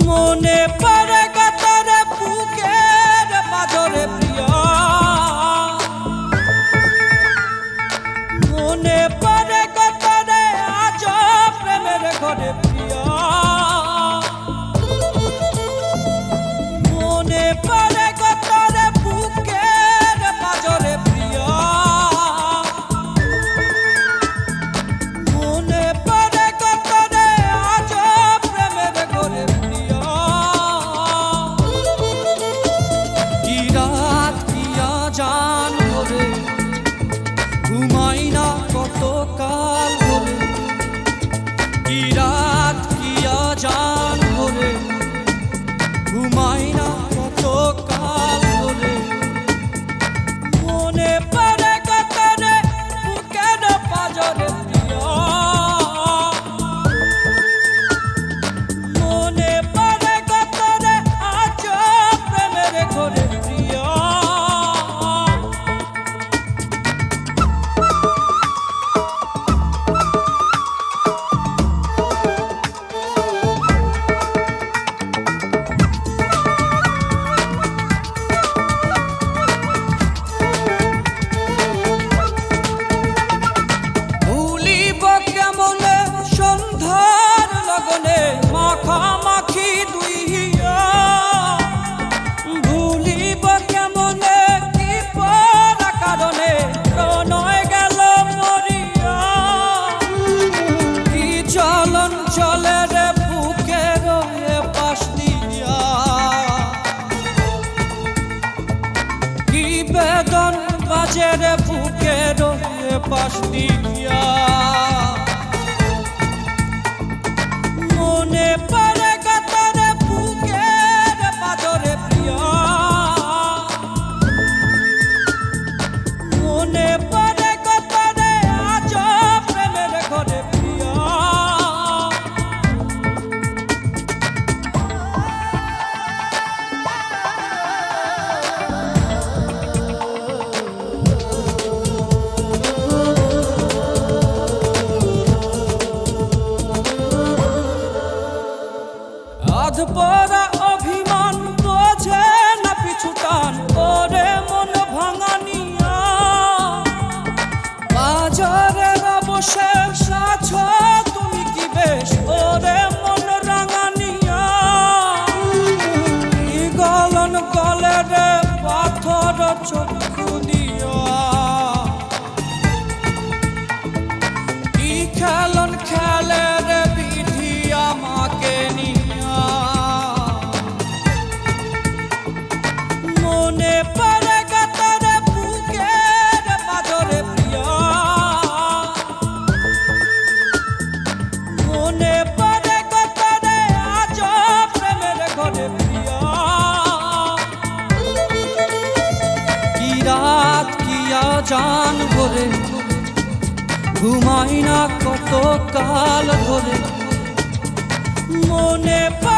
মনে পড়ে গতরে বুকের মাঝরে গাছের বুকের পাশ দিয়া। the. প্রাণ ভরে ঘুমাই না কত কাল ধরে। মনে পা